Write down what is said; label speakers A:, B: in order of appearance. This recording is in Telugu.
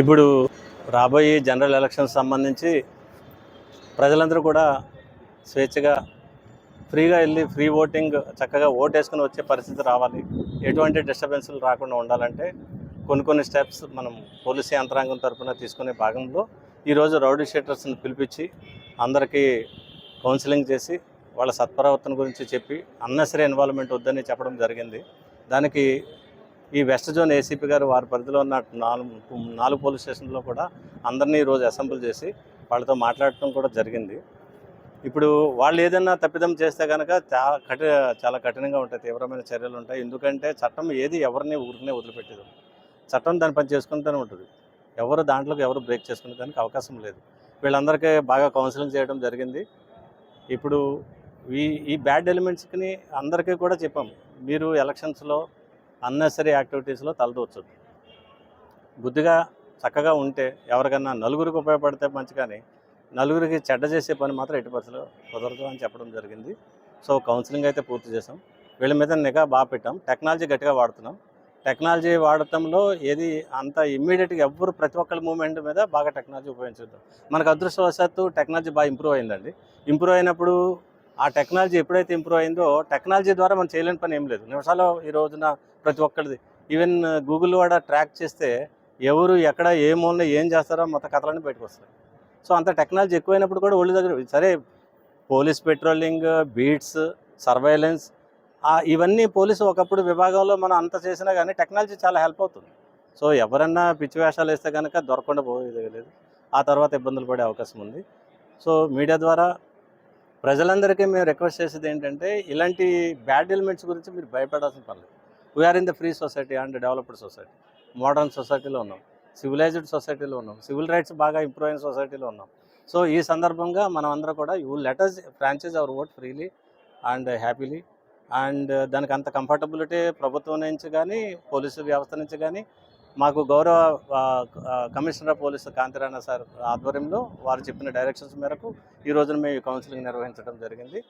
A: ఇప్పుడు రాబోయే జనరల్ ఎలక్షన్స్ సంబంధించి ప్రజలందరూ కూడా స్వేచ్ఛగా ఫ్రీగా వెళ్ళి ఫ్రీ ఓటింగ్ చక్కగా ఓట్ వేసుకుని వచ్చే పరిస్థితి రావాలి. ఎటువంటి డిస్టర్బెన్స్లు రాకుండా ఉండాలంటే కొన్ని కొన్ని స్టెప్స్ మనం పోలీసు యంత్రాంగం తరఫున తీసుకునే భాగంలో ఈరోజు రౌడీ షీటర్స్ని పిలిపించి అందరికీ కౌన్సిలింగ్ చేసి వాళ్ళ సత్ప్రవర్తన గురించి చెప్పి అన్నెసరీ ఇన్వాల్వ్మెంట్ వద్దని చెప్పడం జరిగింది. దానికి ఈ వెస్ట్ జోన్ ఏసీపీ గారు వారి పరిధిలో ఉన్న నాలుగు నాలుగు పోలీస్ స్టేషన్లో కూడా అందరినీ ఈరోజు అసెంబ్లీ చేసి వాళ్ళతో మాట్లాడటం కూడా జరిగింది. ఇప్పుడు వాళ్ళు ఏదైనా తప్పిదం చేస్తే కనుక చాలా కఠి చాలా కఠినంగా ఉంటాయి తీవ్రమైన చర్యలు ఉంటాయి. ఎందుకంటే చట్టం ఏది ఎవరిని ఊరికనే వదిలిపెట్టేది. చట్టం దాని పని చేసుకుంటూనే ఉంటుంది. ఎవరు దాంట్లోకి ఎవరు బ్రేక్ చేసుకునే దానికి అవకాశం లేదు. వీళ్ళందరికీ బాగా కౌన్సిలింగ్ చేయడం జరిగింది. ఇప్పుడు ఈ ఈ బ్యాడ్ ఎలిమెంట్స్కి అందరికీ కూడా చెప్పాం. మీరు ఎలక్షన్స్లో అన్నెసరీ యాక్టివిటీస్లో తలదూర్చొద్దు బుద్ధిగా చక్కగా ఉంటే ఎవరికన్నా నలుగురికి ఉపయోగపడితే మంచి కానీ నలుగురికి చెడ్డ చేసే పని మాత్రం ఎట్టి పరిస్థితుల్లో కుదరదు అని చెప్పడం జరిగింది. సో కౌన్సిలింగ్ అయితే పూర్తి చేసాం వీళ్ళ మీద నిఘా బాగా పెట్టాం. టెక్నాలజీ గట్టిగా వాడుతున్నాం. టెక్నాలజీ వాడటంలో ఏది అంత ఇమ్మీడియట్గా ఎవ్వరు ప్రతి ఒక్కరి మూమెంట్ మీద బాగా టెక్నాలజీ ఉపయోగించుద్దాం. మనకు అదృష్టవశాత్తు టెక్నాలజీ బాగా ఇంప్రూవ్ అయిందండి. ఇంప్రూవ్ అయినప్పుడు ఆ టెక్నాలజీ ఎప్పుడైతే ఇంప్రూవ్ అయిందో టెక్నాలజీ ద్వారా మనం చేయలేని పని ఏం లేదు. నిమిషాలు ఈ రోజున ప్రతి ఒక్కరిది. ఈవెన్ గూగుల్ కూడా ట్రాక్ చేస్తే ఎవరు ఎక్కడ ఏ మూలన ఏం చేస్తారో మొత్తం కథలన్నీ బయటకు వస్తాయి. సో అంత టెక్నాలజీ ఎక్కువైనప్పుడు కూడా ఒళ్ళు దగ్గర సరే పోలీస్ పెట్రోలింగ్ బీట్స్ సర్వైలెన్స్ ఇవన్నీ పోలీసు ఒకప్పుడు విభాగంలో మనం అంత చేసినా కానీ టెక్నాలజీ చాలా హెల్ప్ అవుతుంది. సో ఎవరన్నా పిచ్చి వేషాలు వేస్తే కనుక దొరకకుండా పోయేది లేదు. ఆ తర్వాత ఇబ్బందులు పడే అవకాశం ఉంది. సో మీడియా ద్వారా ప్రజలందరికీ మేము రిక్వెస్ట్ చేసేది ఏంటంటే ఇలాంటి బ్యాడ్ ఎలిమెంట్స్ గురించి మీరు భయపడాల్సిన పర్లేదు we are in the free society and developed society modern సొసైటీలో ఉన్నాం. సివిలైజ్డ్ సొసైటీలో ఉన్నాం. సివిల్ రైట్స్ బాగా ఇంప్రూవ్ అయిన సొసైటీలో ఉన్నాం. సో ఈ సందర్భంగా మనం అందరం కూడా you letters franchise our vote freely and happily and దానికి అంత కంఫర్టబిలిటీ ప్రభుత్వం నుంచి కానీ పోలీసు వ్యవస్థ నుంచి కానీ మాకు గౌరవ కమిషనర్ పోలీసు కాంతిరాణ సార్ ఆధ్వర్యంలో వారు చెప్పిన డైరెక్షన్స్ మేరకు ఈ రోజున మేము ఈ కౌన్సిలింగ్ నిర్వహించడం జరిగింది.